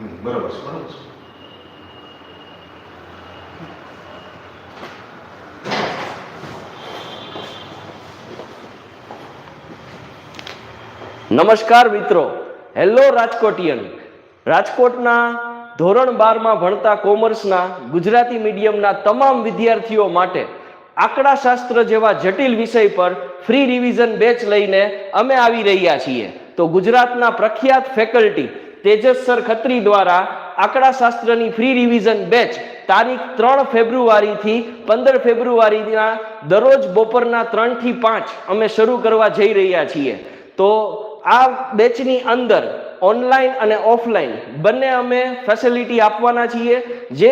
બરોબર છે. બરોબર છે. નમસ્કાર મિત્રો. હેલો રાજકોટિયન. રાજકોટના ધોરણ બારમાં ભણતા કોમર્સના ગુજરાતી મીડિયમના તમામ વિદ્યાર્થીઓ માટે આંકડાશાસ્ત્ર જેવા જટિલ વિષય પર ફ્રી રિવિઝન બેચ લઈને અમે આવી રહ્યા છીએ. તો ગુજરાતના પ્રખ્યાત ફેકલ્ટી તેજસ સર ખત્રી દ્વારા આંકડાશાસ્ત્રની ફ્રી રિવિઝન બેચ તારીખ ત્રણ ફેબ્રુઆરીથી પંદર ફેબ્રુઆરીના દરરોજ બપોરના ત્રણથી પાંચ અમે શરૂ કરવા જઈ રહ્યા છીએ. તો આ બેચની અંદર ઓનલાઈન અને ઓફલાઈન બંને અમે ફેસિલિટી આપવાના છીએ. જે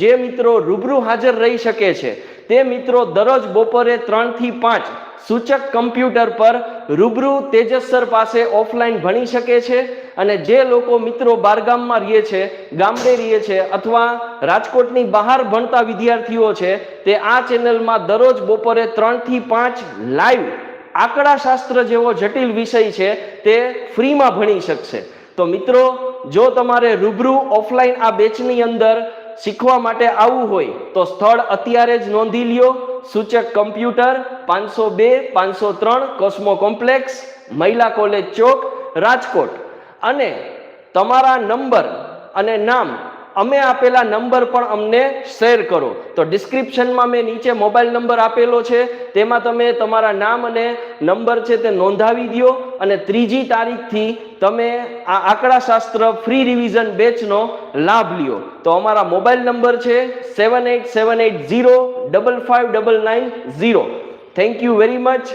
જે મિત્રો રૂબરૂ હાજર રહી શકે છે, તે મિત્રો દરરોજ બપોરે ત્રણથી પાંચ સૂચક કમ્પ્યુટર પર રૂબરૂ તેજસ પાસે ઓફલાઈન ભણી શકે છે અને જે લોકો મિત્રો બારગામમાં રહીએ છે, ગામડે રહીએ છે અથવા રાજકોટની બહાર ભણતા વિદ્યાર્થીઓ છે, તે આ ચેનલમાં દરરોજ બપોરે ત્રણથી પાંચ લાઈવ આંકડાશાસ્ત્ર જેવો જટિલ વિષય છે, તે ફ્રીમાં ભણી શકશે. તો મિત્રો, જો તમારે રૂબરૂ ઓફલાઈન આ બેચની અંદર શીખવા માટે આવવું હોય, તો સ્થળ અત્યારે જ નોંધી લ્યો. સૂચક કમ્પ્યુટર પાંચસો બે, પાંચસો ત્રણ, કોસ્મો કોમ્પ્લેક્સ, મહિલા કોલેજ ચોક, રાજકોટ. અને તમારા નંબર અને નામ અમે આપેલા નંબર પણ અમને શેર કરો. તો ડિસ્ક્રિપ્શનમાં મેં નીચે મોબાઈલ નંબર આપેલો છે, તેમાં તમે તમારા નામ અને નંબર છે તે નોંધાવી દો અને ત્રીજી તારીખથી તમે આ આંકડાશાસ્ત્ર ફ્રી રિવિઝન બેચનો લાભ લ્યો. તો અમારા મોબાઈલ નંબર છે seven eight seven eight zero double five double nine zero thank you very much